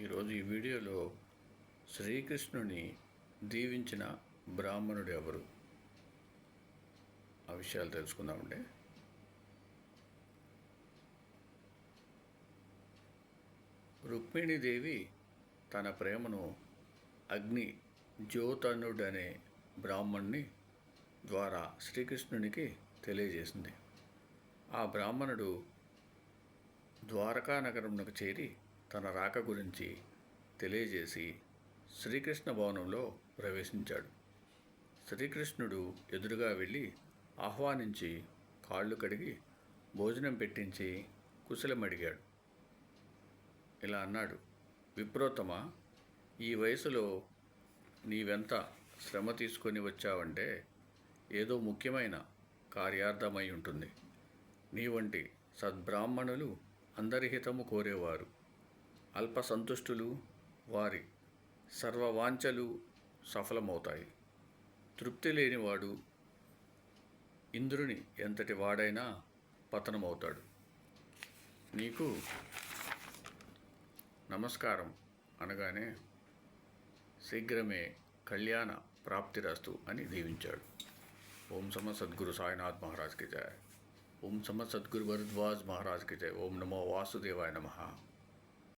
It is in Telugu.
ఈరోజు ఈ వీడియోలో శ్రీకృష్ణుని దీవించిన బ్రాహ్మణుడు ఎవరు? ఆ విషయాలు తెలుసుకుందామండి. రుక్మిణీదేవి తన ప్రేమను అగ్ని జ్యోతనుడనే అనే ద్వారా శ్రీకృష్ణునికి తెలియజేసింది. ఆ బ్రాహ్మణుడు ద్వారకా నగరంలోకి చేరి తన రాక గురించి తెలియజేసి శ్రీకృష్ణ భవనంలో ప్రవేశించాడు. శ్రీకృష్ణుడు ఎదురుగా వెళ్ళి ఆహ్వానించి కాళ్ళు కడిగి భోజనం పెట్టించి కుశలమడిగాడు. ఇలా అన్నాడు విప్రోత్తమ ఈ వయసులో నీవెంత శ్రమ తీసుకొని వచ్చావంటే ఏదో ముఖ్యమైన కార్యార్థమై ఉంటుంది. నీ వంటి సద్బ్రాహ్మణులు అందరి హితము కోరేవారు. అల్ప సంతుష్టులు వారి సర్వవాంఛలు సఫలమవుతాయి. తృప్తి లేనివాడు ఇంద్రుని ఎంతటి వాడైనా పతనమవుతాడు. నీకు నమస్కారం అనగానే శీఘ్రమే కళ్యాణ ప్రాప్తిరస్తు అని దీవించాడు. ఓం సమ సద్గురు సాయినాథ్ మహారాజ్కి జయ ఓం సమ సద్గురు భరద్వాజ్ మహారాజ్కి జయ ఓం నమో వాసుదేవాయ నమ.